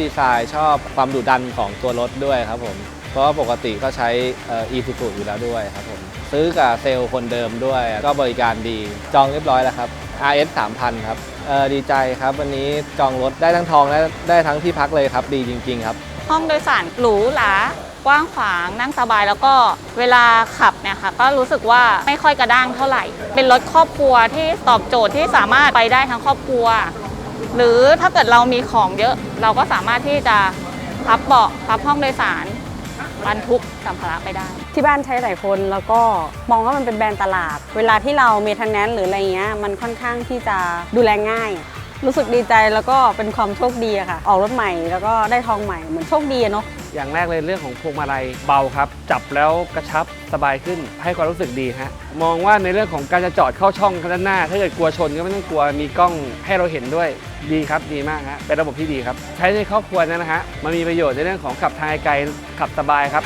ดีไซน์ชอบความดุดันของตัวรถด้วยครับผม เพราะว่าปกติก็ใช้อ่อ e s u z u อยู่แล้วด้วยครับผม ซื้อกับเซลล์คนเดิมด้วย ก็บริการดี จองเรียบร้อยแล้วครับ RS 3000 ครับดีใจครับวันนี้จองรถได้ทั้งทองและได้ทั้งที่พักเลยครับดีจริง ๆ ครับ ห้องโดยสารหรูหรากว้างขวางนั่งสบายแล้วก็เวลาขับเนี่ยค่ะก็รู้สึกว่าไม่ค่อยกระด้างเท่าไหร่ เป็นรถครอบครัวที่ตอบโจทย์ที่สามารถไปได้ทั้งครอบครัว หรือถ้าเกิดเรามีของเยอะเราก็สามารถที่จะพับเบาะพับห้องโดยสารบรรทุกสัมภาระไปได้ ที่บ้านใช้หลายคนแล้วก็มองว่ามันเป็นแบรนด์ตลาด เวลาที่เราเมทันแนนหรืออะไรเงี้ยมันค่อนข้างที่จะดูแลง่าย รู้สึกดีใจแล้วก็เป็นความโชคดีอะค่ะ ออกรถใหม่แล้วก็ได้ทองใหม่เหมือนโชคดีอะเนาะอย่างแรกเลยเรื่องของพวงมาลัยเบาครับ จับแล้วกระชับสบายขึ้นให้ความรู้สึกดีฮะมองว่าในเรื่องของการจะจอดเข้าช่องด้านหน้า ถ้าเกิดกลัวชนก็ไม่ต้องกลัวมีกล้องให้เราเห็นด้วยดีครับดีมากฮะเป็นระบบที่ดีครับ ใช้ในครอบครัวนะฮะมันมีประโยชน์ในเรื่องของขับทางไกลขับสบายครับ